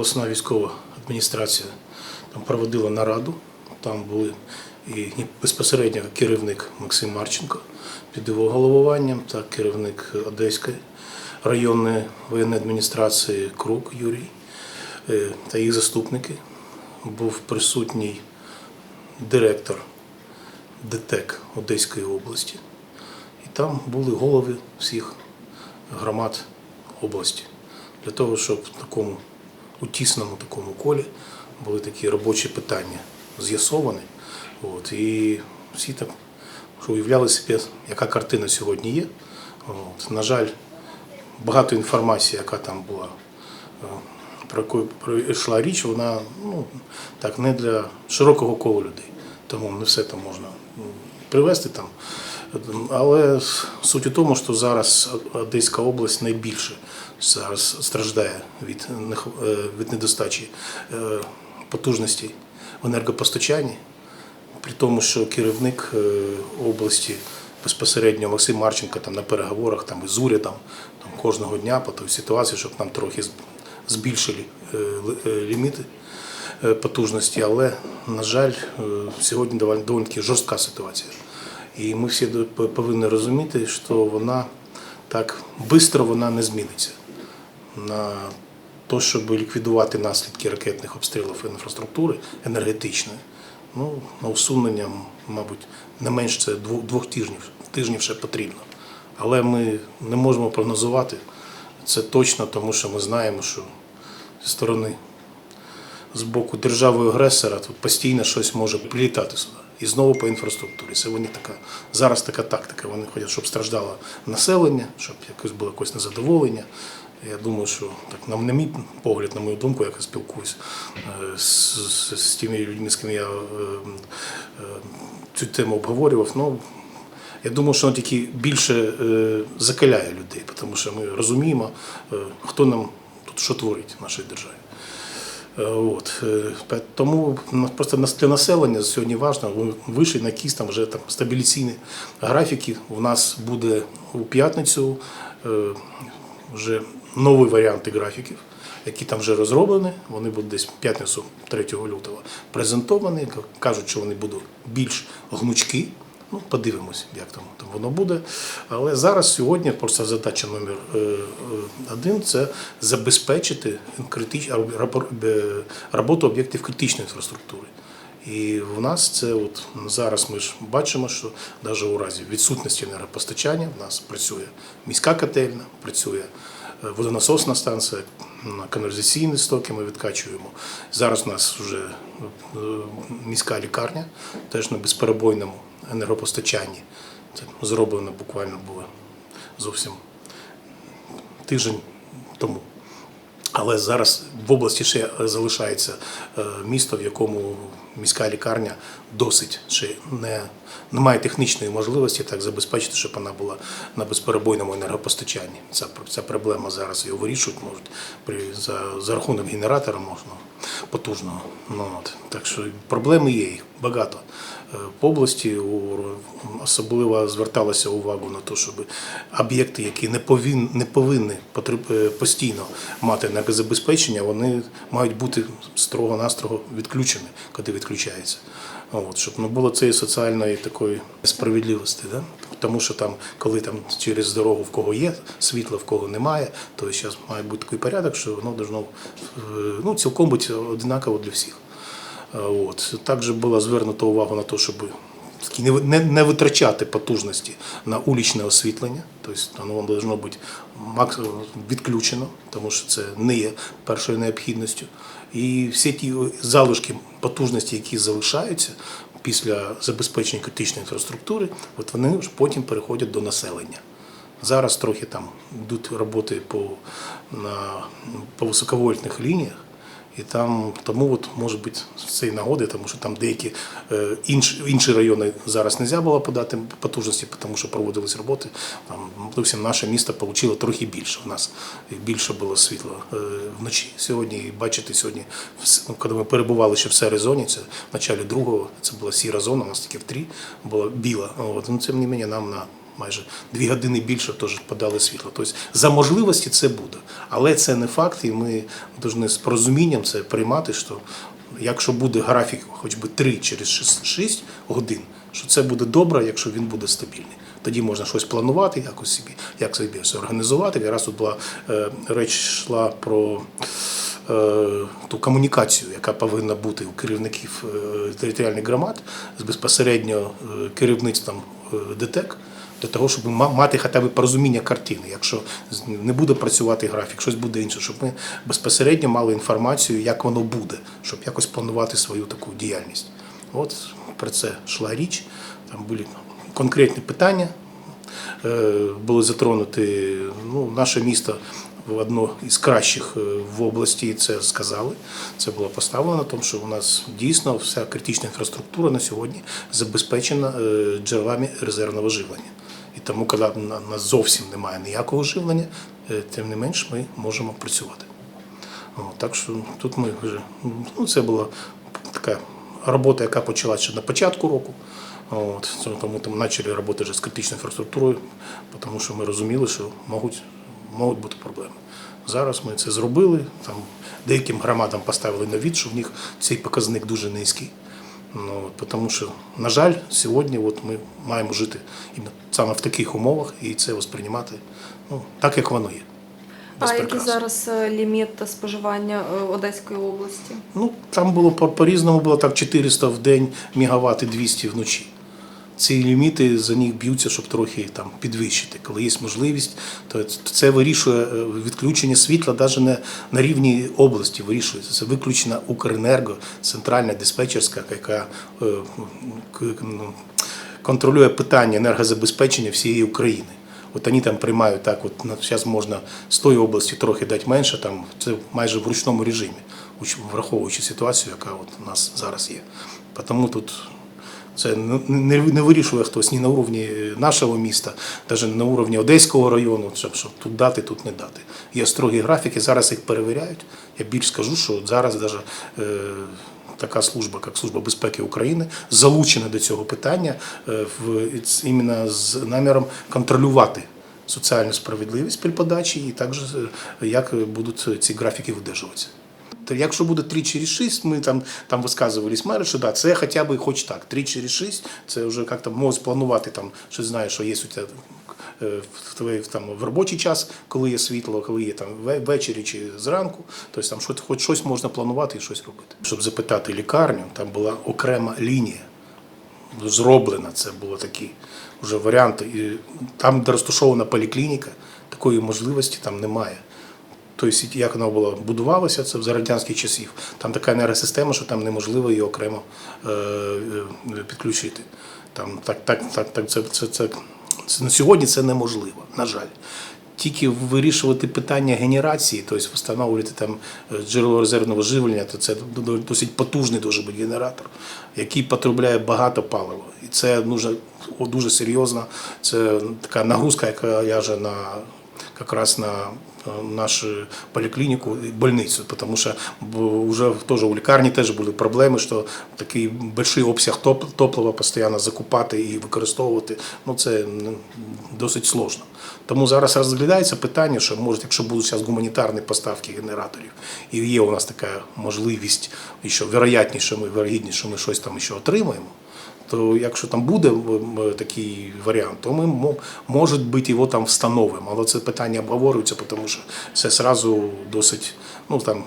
обласна військова адміністрація там проводила нараду. Там були і безпосередньо керівник Максим Марченко під його головуванням та керівник Одеської районної воєнної адміністрації Крук Юрій е, та їх заступники. Був присутній директор ДТЕК Одеської області. І там були голови всіх громад області. Для того, щоб такому у тісному такому колі були такі робочі питання з'ясовані. От, і всі так що уявляли собі, яка картина сьогодні є. От, на жаль, багато інформації, яка там була, е, про яку йшла річ, вона ну, так, не для широкого кола людей. Тому не все там можна привести там. Але суть у тому, що зараз Одеська область найбільше зараз страждає від, е, від недостачі е, потужностей в енергопостачанні, при тому, що керівник е, області безпосередньо Максим Марченко там на переговорах там із урядом там кожного дня по той ситуації, щоб нам трохи збільшили ли- ліміти потужності, але на жаль, сьогодні доволі доволі жорстка ситуація. І ми всі повинні розуміти, що вона так швидко вона не зміниться. На те, щоб ліквідувати наслідки ракетних обстрілів інфраструктури енергетичної, ну, на усунення, мабуть, не менш це двох, двох тижнів, тижнів ще потрібно. Але ми не можемо прогнозувати це точно, тому що ми знаємо, що зі сторони з боку держави-агресора тут постійно щось може прилітати сюди. І знову по інфраструктурі. Це вони така зараз така тактика. Вони хочуть, щоб страждало населення, щоб якось було якось незадоволення. Я думаю, що так на, на мій погляд, на мою думку, як я спілкуюсь е, з, з, з тими людьми, з ким я е, е, цю тему обговорював. Ну, я думаю, що воно тільки більше е, закаляє людей, тому що ми розуміємо, е, хто нам тут що творить в нашій державі. Е, От. е, Тому просто для населення сьогодні важливо, ви вийшли на якісь там вже там стабіляційні графіки. У нас буде у п'ятницю е, вже нові варіанти графіків, які там вже розроблені. Вони будуть десь п'ятницю 3 лютого презентовані. Кажуть, що вони будуть більш гнучкі. Ну, подивимось, як там, там воно буде. Але зараз сьогодні просто задача номер е, е, один це забезпечити критич, роботу об'єктів критичної інфраструктури. І в нас це от зараз ми ж бачимо, що навіть у разі відсутності енергопостачання в нас працює міська котельня, працює водонасосна станція, каналізаційні стоки ми відкачуємо. Зараз у нас вже е, міська лікарня, теж на безперебойному енергопостачанні. Це зроблено буквально було зовсім тиждень тому. Але зараз в області ще залишається е, місто, в якому міська лікарня досить ще не, не має технічної можливості так забезпечити, щоб вона була на безперебойному енергопостачанні. Ця, ця проблема зараз його вирішують можуть при, за, за рахунок генератора можна потужного. Ну, от. Так що проблеми є їх багато. Е, По області особливо зверталася увагу на те, щоб об'єкти, які не повинні, не повинні е, постійно мати енергозабезпечення, вони мають бути строго-настрого відключені, коли відключаються. От, щоб не було цієї соціальної такої справедливості. Да? Тому що там, коли там через дорогу в кого є світло, в кого немає, то зараз має бути такий порядок, що воно должно е, ну, цілком бути однаково для всіх. Е, От. Також було звернуто увагу на те, щоб не, не витрачати потужності на улічне освітлення, тобто воно повинно бути відключено, тому що це не є першою необхідністю. І всі ті залишки потужності, які залишаються після забезпечення критичної інфраструктури, от вони ж потім переходять до населення. Зараз трохи там йдуть роботи по, на, по високовольтних лініях. І там тому от може бути з цієї нагоди, тому що там деякі е, інші, інші райони зараз не можна було подати потужності, тому що проводились роботи. Там, допустим, наше місто отримало трохи більше. У нас більше було світла е, вночі. Сьогодні, і бачите, сьогодні, ну, коли ми перебували ще в серій зоні, це в началі другого, це була сіра зона, у нас тільки в три була біла. От. Ну, тим не менше, нам на майже дві години більше теж подали світло. Тобто за можливості це буде. Але це не факт, і ми повинні з порозумінням це приймати, що якщо буде графік хоч би 3 через 6, 6 годин, що це буде добре, якщо він буде стабільний. Тоді можна щось планувати, якось собі, як собі все організувати. Якраз тут була е, реч йшла про е, ту комунікацію, яка повинна бути у керівників е, територіальних громад з безпосередньо е, керівництвом е, ДТЕК. Для того, щоб ма- мати хоча б порозуміння картини, якщо не буде працювати графік, щось буде інше, щоб ми безпосередньо мали інформацію, як воно буде, щоб якось планувати свою таку діяльність. От про це йшла річ. Там були конкретні питання, е, були затронуті. Ну, наше місто одно із кращих е, в області, це сказали. Це було поставлено тому, що у нас дійсно вся критична інфраструктура на сьогодні забезпечена е, джерелами резервного живлення. І тому, коли на зовсім немає ніякого живлення, е, тим не менш ми можемо працювати. Так що тут ми вже ну, це була така робота, яка почалася ще на початку року. От, тому там почали роботи вже з критичною інфраструктурою, тому що ми розуміли, що можуть, можуть бути проблеми. Зараз ми це зробили. Там деяким громадам поставили на від, що в них цей показник дуже низький. Ну, тому що, на жаль, сьогодні от ми маємо жити саме в таких умовах і це восприймати ну, так, як воно є. А який зараз е, ліміт споживання е, Одеської області? Ну, там було по- по-різному, було так 400 в день, мегаватт і 200 вночі. Ці ліміти за них б'ються, щоб трохи там підвищити. Коли є можливість, то це вирішує е, відключення світла навіть не на рівні області вирішується. Це виключена Укренерго, центральна диспетчерська, яка е, ну, контролює питання енергозабезпечення всієї України. От вони там приймають так, от зараз можна з тої області трохи дати менше, там це майже в ручному режимі, враховуючи ситуацію, яка от у нас зараз є. Тому тут це не, не, вирішує хтось ні на уровні нашого міста, навіть на уровні Одеського району, щоб, щоб тут дати, тут не дати. Є строгі графіки, зараз їх перевіряють. Я більш скажу, що зараз навіть е, така служба, як Служба безпеки України, залучена до цього питання е, в іменно з наміром контролювати соціальну справедливість при подачі і також е, як будуть ці графіки видержуватися. То якщо буде 3 через 6, ми там, там висказувались мери, що да, це хоча б хоч так. 3 через 6, це вже як там можна спланувати, там, що знаєш, що є у тебе е, в, твоє- там, в робочий час, коли є світло, коли є там ввечері чи зранку, тобто там що, хоч щось можна планувати і щось робити. Щоб запитати лікарню, там була окрема лінія зроблена, це було такі вже варіанти. І там, де розташована поліклініка, такої можливості там немає. Тобто, як вона була будувалася, це за радянських часів. Там така енергосистема, що там неможливо її окремо е, е, підключити. Там так, так, так, так це, це, це, це на сьогодні це неможливо, на жаль. Тільки вирішувати питання генерації, тобто встановлювати там е, джерело резервного живлення, то це досить потужний дуже бути генератор, який потребляє багато палива. І це дуже, дуже серйозна, це така нагрузка, яка ляже на якраз на нашу поліклініку і больницю, тому що б- вже теж у лікарні теж були проблеми, що такий великий обсяг топ- топлива постійно закупати і використовувати, ну це ну, досить сложно. Тому зараз розглядається питання, що може, якщо будуть зараз гуманітарні поставки генераторів, і є у нас така можливість, і що вероятніше, ми вирогідніше, що ми щось там ще отримаємо. То якщо там буде такий варіант, то ми мо- може бути його там встановимо. Але це питання обговорюється, тому що це сразу досить, ну там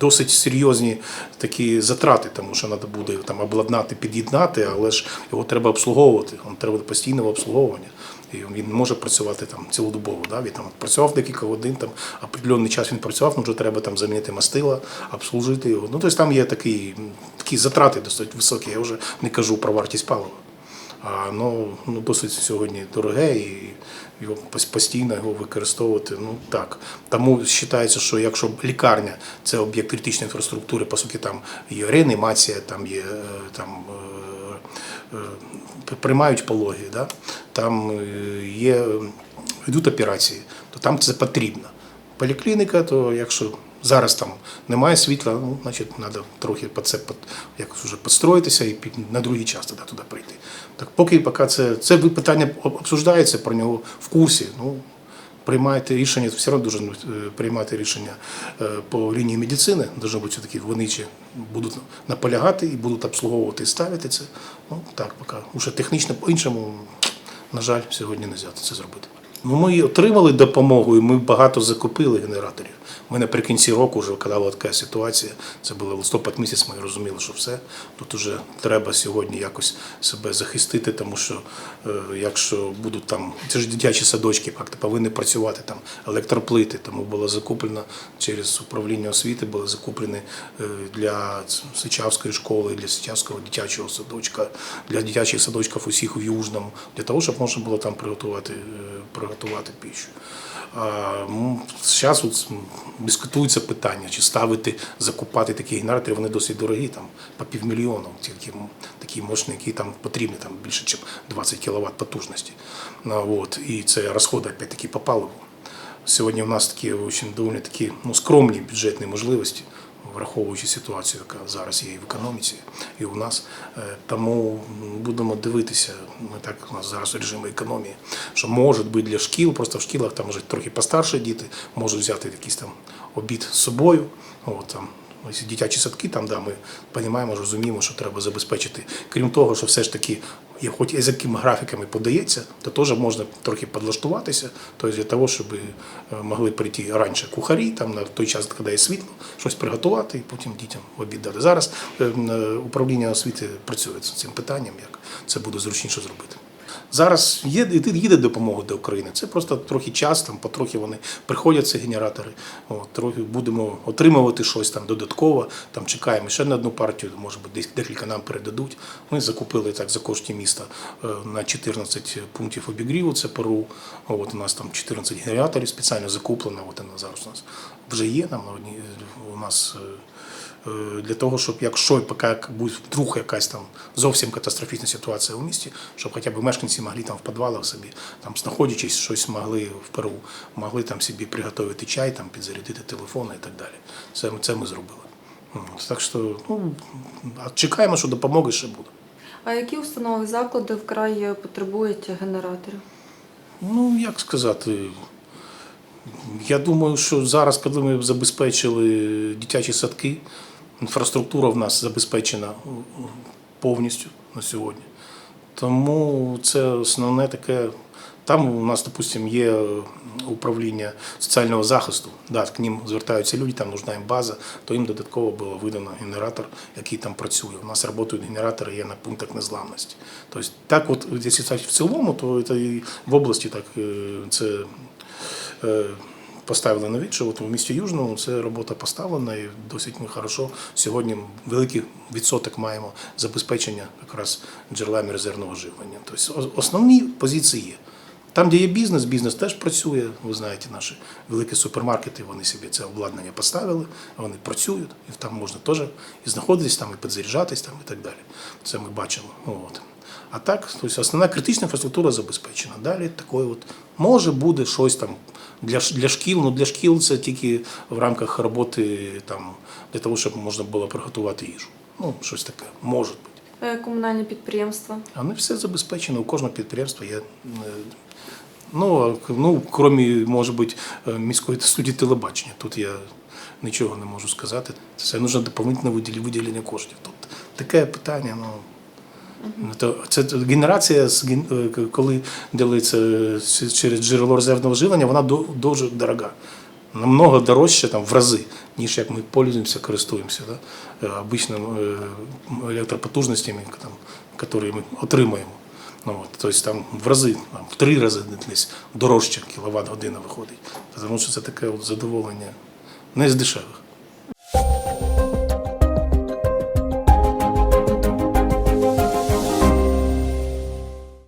досить серйозні такі затрати, тому що треба буде там обладнати, під'єднати, але ж його треба обслуговувати. Треба постійного обслуговування. І він може працювати там цілодобово. Да? Він там працював декілька годин, там определенний час він працював, ну вже треба там замінити мастила, обслужити його. Ну тобто там є такі, такі затрати досить високі. Я вже не кажу про вартість палива. А ну, ну досить сьогодні дороге і його постійно його використовувати. Ну так. Тому вважається, що якщо лікарня це об'єкт критичної інфраструктури, по суті, там є реанімація, там є е, там. Е, е, Приймають пологи, да? там е, є, йдуть операції, то там це потрібно. Поліклініка, то якщо зараз там немає світла, ну, значить, треба трохи по це якось вже підстроїтися і під, на другий час туди прийти. Так поки, поки це, це питання обсуждається, про нього в курсі. Ну, приймаєте рішення, все одно дуже приймати рішення е, по лінії медицини, дуже бути все-таки вони чи будуть наполягати і будуть обслуговувати і ставити це. Ну так, поки. Уже технічно по-іншому, на жаль, сьогодні не можна це зробити. Ну, ми отримали допомогу, і ми багато закупили генераторів. Ми наприкінці року, вже коли була така ситуація, це було листопад місяць, ми розуміли, що все. Тут вже треба сьогодні якось себе захистити, тому що е, якщо будуть там, це ж дитячі садочки, як повинні працювати там електроплити, тому було закуплено через управління освіти, були закуплені е, для Сичавської школи, для Сичавського дитячого садочка, для дитячих садочків усіх у Южному, для того, щоб можна було там приготувати, е, приготувати піщу. А, Зараз м, дискутується питання, чи ставити, закупати такі генератори, вони досить дорогі, там по півмільйона, тільки такі мощні, які там потрібні, там більше, ніж 20 кВт потужності. От, і це розходи опять-таки по паливу. Сьогодні у нас такі очень доволі такі ну, скромні бюджетні можливості, враховуючи ситуацію, яка зараз є і в економіці, і у нас. Е, Тому будемо дивитися. Ми так у нас зараз режим економії, що може бути для шкіл, просто в шкілах там може трохи постарше діти, можуть взяти якийсь там обід з собою. От, там, Ось дитячі садки, там да, ми розуміємо, що треба забезпечити. Крім того, що все ж таки, є хоч і з якими графіками подається, то теж можна трохи підлаштуватися, тобто для того, щоб е, могли прийти раніше кухарі, там на той час, коли є світло, щось приготувати і потім дітям обідати. Зараз е, м, е, управління освіти працює з цим питанням, як це буде зручніше зробити. Зараз є, їде допомога до України. Це просто трохи час, там потрохи вони приходять, ці генератори. От, трохи будемо отримувати щось там додатково. Там чекаємо ще на одну партію, може бути десь декілька нам передадуть. Ми закупили так за кошти міста е, на 14 пунктів обігріву. Це ПРУ. От у нас там 14 генераторів спеціально закуплено. От вона зараз у нас вже є. Там на одній у нас. Е, для того, щоб якщо поки буде вдруг якась там зовсім катастрофічна ситуація у місті, щоб хоча б мешканці могли там в підвалах собі, там знаходячись, щось могли в Перу, могли там собі приготувати чай, там підзарядити телефони і так далі. Це, це ми зробили. От, Так що ну, чекаємо, що допомоги ще буде. А які установи заклади вкрай потребують генераторів? Ну, як сказати, я думаю, що зараз, коли ми забезпечили дитячі садки, інфраструктура в нас забезпечена повністю на сьогодні. Тому це основне таке. Там у нас, допустимо, є управління соціального захисту. Да, к ним звертаються люди, там нужна їм база, то їм додатково було видано генератор, який там працює. У нас працюють генератори є на пунктах незламності. Тобто, так, от, якщо в цілому, то це в області так е, це е, поставили на від, що от у місті Южному це робота поставлена і досить ми хорошо. Сьогодні великий відсоток маємо забезпечення якраз джерелами резервного живлення. Тобто основні позиції є. Там, де є бізнес, бізнес теж працює. Ви знаєте, наші великі супермаркети, вони собі це обладнання поставили, вони працюють, і там можна теж і знаходитись, там, і підзаряджатись там, і так далі. Це ми бачимо. От. А так, тобто основна критична інфраструктура забезпечена. Далі такої от може буде щось там для, для шкіл. Ну для шкіл це тільки в рамках роботи там, для того, щоб можна було приготувати їжу. Ну, щось таке, може бути. Е, Комунальні підприємства. А не все забезпечено. У кожного підприємства є. е, Ну, ну, крім, може бути, е, міської студії телебачення. Тут я нічого не можу сказати. Це потрібно доповнительне виділення коштів. Тут таке питання, ну. То Це генерація, е, коли ділиться через джерело резервного живлення, вона дуже дорога. Намного дорожче там, в рази, ніж як ми пользуємося, користуємося да? е, обичними е, електропотужностями, там, які ми отримуємо. Ну, от, тобто там в рази, там, в три рази десь дорожче кіловат година виходить. Тому що це таке от задоволення не з дешевих.